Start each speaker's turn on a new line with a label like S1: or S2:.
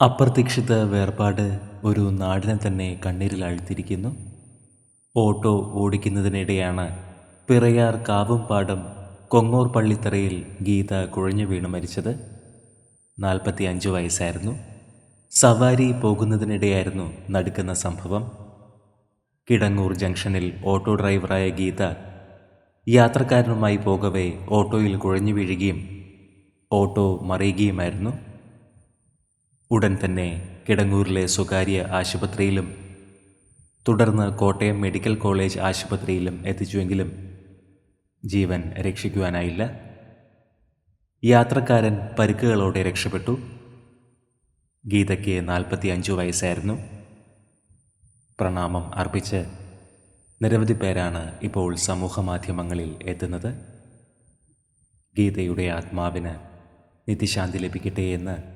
S1: അപ്രതീക്ഷിത വേർപാട് ഒരു നാടിനെ തന്നെ കണ്ണീരിൽ അഴുത്തിരിക്കുന്നു ഓട്ടോ ഓടിക്കുന്നതിനിടെയാണ് പിറയാർ കാവുംപാടം കൊങ്ങോർ പള്ളിത്തറയിൽ ഗീത കുഴഞ്ഞു വീണ് മരിച്ചത്. നാൽപ്പത്തി അഞ്ച് വയസ്സായിരുന്നു. സവാരി പോകുന്നതിനിടെയായിരുന്നു നടക്കുന്ന സംഭവം. കിടങ്ങൂർ ജംഗ്ഷനിൽ ഓട്ടോ ഡ്രൈവറായ ഗീത യാത്രക്കാരനുമായി പോകവേ ഓട്ടോയിൽ കുഴഞ്ഞു വീഴുകയും ഓട്ടോ മറിയുകയുമായിരുന്നു. ഉടൻ തന്നെ കിടങ്ങൂരിലെ സ്വകാര്യ ആശുപത്രിയിലും തുടർന്ന് കോട്ടയം മെഡിക്കൽ കോളേജ് ആശുപത്രിയിലും എത്തിച്ചുവെങ്കിലും ജീവൻ രക്ഷിക്കുവാനായില്ല. യാത്രക്കാരൻ പരിക്കുകളോടെ രക്ഷപ്പെട്ടു. ഗീതയ്ക്ക് നാൽപ്പത്തി അഞ്ച് വയസ്സായിരുന്നു. പ്രണാമം അർപ്പിച്ച് നിരവധി പേരാണ് ഇപ്പോൾ സമൂഹ മാധ്യമങ്ങളിൽ എത്തുന്നത്. ഗീതയുടെ ആത്മാവിന് നിത്യശാന്തി ലഭിക്കട്ടെ എന്ന്